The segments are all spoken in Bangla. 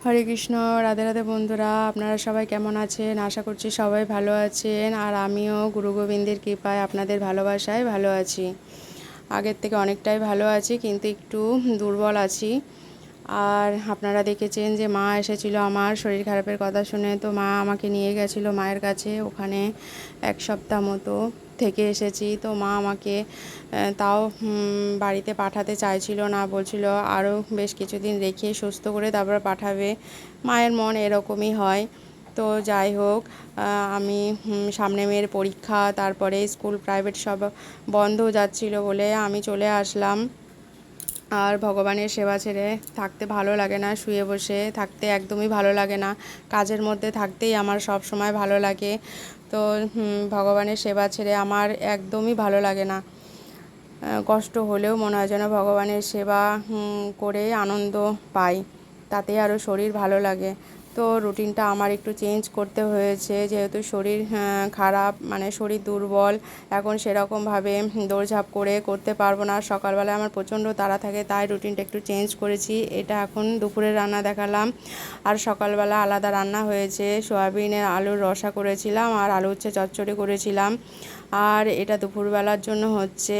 হরে কৃষ্ণ, রাধে রাধে বন্ধুরা, আপনারা সবাই কেমন আছেন? আশা করছি সবাই ভালো আছেন, আর আমিও গুরু গোবিন্দের কৃপায় আপনাদের ভালোবাসায় ভালো আছি। আগের থেকে অনেকটাই ভালো আছি, কিন্তু একটু দুর্বল আছি। আর আপনারা দেখেছেন যে মা এসেছিল আমার শরীর খারাপের কথা শুনে, তো মা আমাকে নিয়ে গেছিল মায়ের কাছে ওখানে এক সপ্তাহ মতো। থেকে এসেছি। তো মা আমাকে তাও বাড়িতে পাঠাতে চাইছিল না, বলছিল আরও বেশ কিছুদিন রেখে সুস্থ করে তারপর পাঠাবে। মায়ের মন এরকমই হয়। তো যাই হোক আমি সামনে মেয়ের পরীক্ষা, তারপরে স্কুল, প্রাইভেট সব বন্ধ যাচ্ছিল বলে আমি চলে আসলাম। আর ভগবানের সেবা ছেড়ে থাকতে ভালো লাগে না, শুয়ে বসে থাকতে একদমই ভালো লাগে না। কাজের মধ্যে থাকতেই আমার সব সময় ভালো লাগে। তো ভগবানের সেবা ছেড়ে আমার একদমই ভালো লাগে না। কষ্ট হলেও মনে হয় যেন ভগবানের সেবা করে আনন্দ পাই। তাতে আরও শরীর ভালো লাগে। তো রুটিনটা আমার একটু চেঞ্জ করতে হয়েছে। যেহেতু শরীর খারাপ মানে শরীর দুর্বল, এখন সেরকমভাবে দৌড়ঝাঁপ করে করতে পারব না। সকালবেলায় আমার প্রচণ্ড তাড়া থাকে, তাই রুটিনটা একটু চেঞ্জ করেছি। এটা এখন দুপুরের রান্না দেখালাম। আর সকালবেলা আলাদা রান্না হয়েছে, সোয়াবিনের আলুর রসা করেছিলাম আর আলু উচ্ছে চচ্চড়ি করেছিলাম। আর এটা দুপুরবেলার জন্য হচ্ছে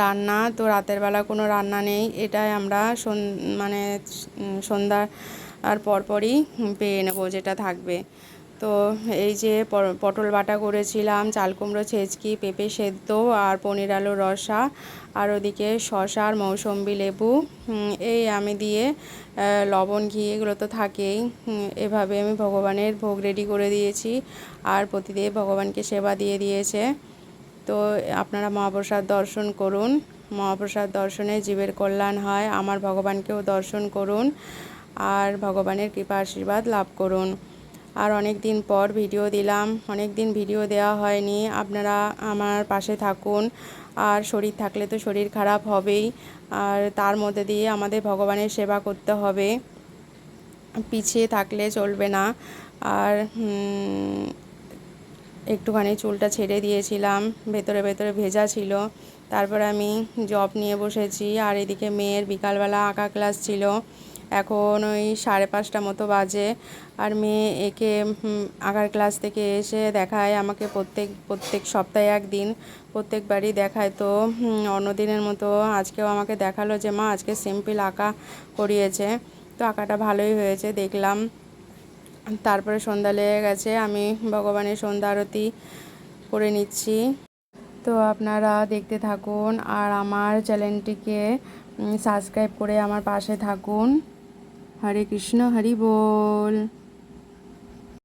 রান্না, তো রাতের বেলা কোনো রান্না নেই। এটাই আমরা মানে সন্ধ্যা আর পরপরই পেয়ে নেব যেটা থাকবে। তো এই যে পটল বাটা করেছিলাম, চাল কুমড়ো, ছেঁচকি, পেঁপে সেদ্ধ আর পনির আলু রসা আর ওদিকে শসা আর মৌসম্বি লেবু। এই আমি দিয়ে লবণ, ঘি এগুলো তো থাকেই। এভাবে আমি ভগবানের ভোগ রেডি করে দিয়েছি আর প্রতিদেব ভগবানকে সেবা দিয়ে দিয়েছে। তো আপনারা মহাপ্রসাদ দর্শন করুন। মহাপ্রসাদ দর্শনে জীবের কল্যাণ হয়। আমার ভগবানকেও দর্শন করুন। আর ভগবানের কৃপা আশীর্বাদ লাভ করুন। আর অনেক দিন পর ভিডিও দিলাম অনেক দিন ভিডিও দেওয়া হয়নি। আপনারা আমার পাশে থাকুন। আর শরীর থাকলে তো শরীর খারাপ হবেই। আর তার মধ্যে দিয়ে আমাদের ভগবানের সেবা করতে হবে। পিছিয়ে থাকলে চলবে না। আর একটুখানি চুলটা ছেড়ে দিয়েছিলাম। ভেতরে ভেতরে ভেজা ছিল। তারপর আমি জব নিয়ে বসেছি। আর এদিকে মেয়ের বিকালবেলা আঁকা ক্লাস ছিল। এখন ওই সাড়ে পাঁচটা মতো বাজে। আর মেয়ে একে আঁকার ক্লাস থেকে এসে দেখায় আমাকে প্রত্যেক প্রত্যেক সপ্তাহে একদিন, প্রত্যেকবারই দেখায়। তো অন্যদিনের মতো আজকেও আমাকে দেখাল যে, মা, আজকে সিম্পল আঁকা করিয়েছে। তো আঁকাটা ভালোই হয়েছে, দেখলাম। তারপরে সন্ধ্যা লেগে গেছে, আমি ভগবানের সন্ধ্যা আরতি করে নিচ্ছি। তো আপনারা দেখতে থাকুন আর আমার চ্যানেলটিকে সাবস্ক্রাইব করে আমার পাশে থাকুন। হরে কৃষ্ণ হরি বল।